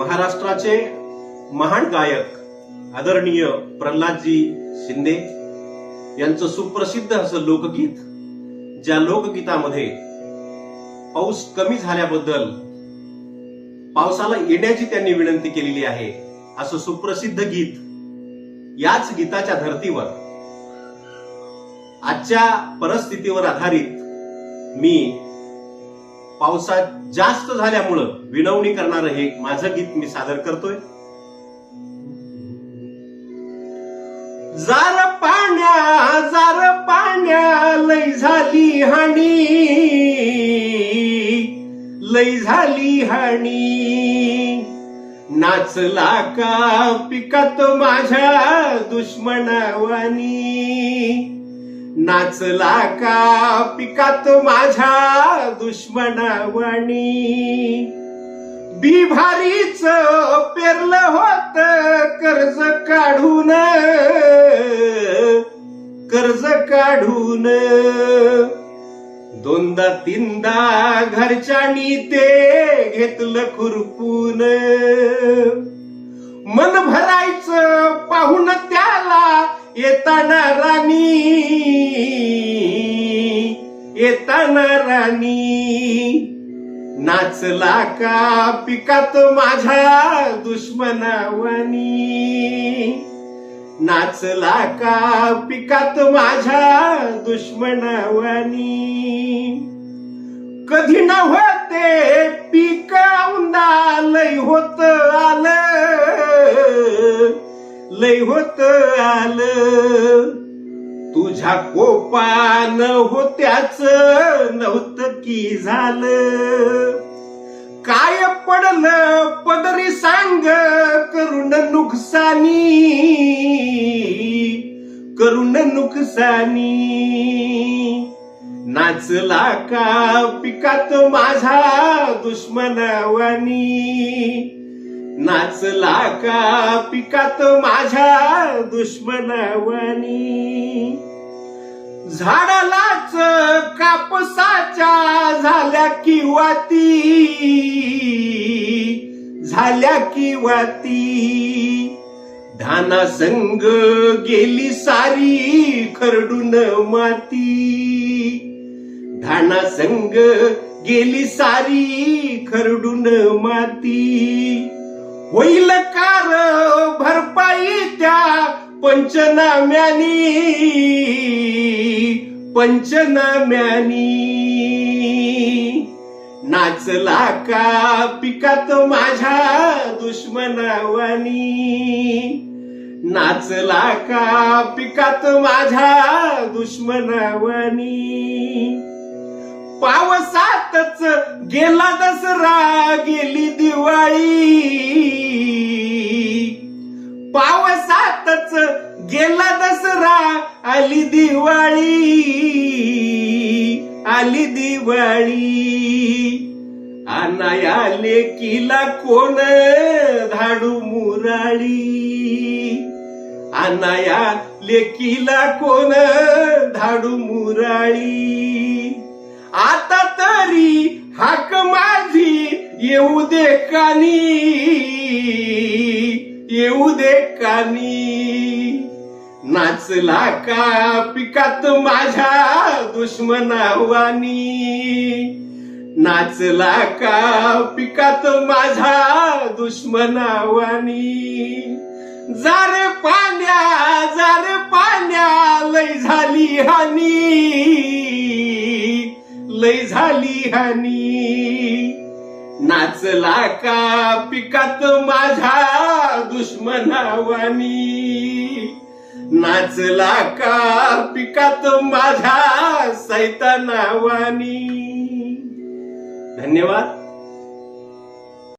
महाराष्ट्राचे महान गायक आदरणीय प्रल्हादजी शिंदे यांचं सुप्रसिद्ध असं लोकगीत ज्या लोकगीतामध्ये पाऊस कमी झाल्याबद्दल पावसाला येण्याची त्यांनी विनंती केलेली आहे असं सुप्रसिद्ध गीत याच गीताच्या धर्तीवर आजच्या परिस्थितीवर आधारित मी पावसात जास्त झाल्यामुळं विनवणी करणारं हे माझं गीत मी सादर करतोय. जार पाण्या जार पाण्या लय झाली हानी लय झाली हानी नाचला का पिकात माझ्या दुश्मनावानी. नाचला का पिकात माझ्या दुश्मनावानी बिभारीच पेरलं होत कर्ज काढून कर्ज काढून. दोनदा तीनदा घरच्यानी ते घेतलं खुरपून. मन भरायचं पाहून त्याला येताना राणी. येताना राणी. नाचला का पिकात माझ्या दुश्मनावानी? नाचला का पिकात माझ्या दुश्मनावानी? कधी न होते पीक उंदालय होत आलं. लय होत आलं. तुझ्या कोपान होत्याच नव्हतं की झालं. काय पडलं पदरी सांग करुण नुकसानी. करुण नुकसानी. नाचला का पिकात माझा दुश्मनावानी. नाचला का पिकात माझ्या दुश्मनावानी झाडालाच कापसाच्या झाल्या किवाती झाल्या किवाती धाना संग गेली सारी खरडून माती. धाना संग गेली सारी खरडून माती. होईल कार भरपाई त्या पंचनाम्यानी. पंचनाम्यानी. नाचला का पिकात माझ्या दुश्मनावानी? नाचला का पिकात माझ्या दुश्मनावानी? पावसातच गेला दसरा पावसातच गेला दसरा आली दिवाळी आली दिवाळी. अनाया लेकीला कोण धाडू मुराळी? अनाया लेकीला कोण धाडू मुराळी? आता तरी हाक माझी येऊ दे कानी. येऊ दे कानी. नाचला का पिकात माझ्या दुश्मनावानी? नाचला का पिकात माझ्या दुश्मनावानी? जारे पाण्या जारे पाण्या लय झाली हानी. लय झाली हानी. नाचला का पिकात माझ्या दुश्मनावानी? नाचला का पिकात माझ्या सैतानावानी? धन्यवाद.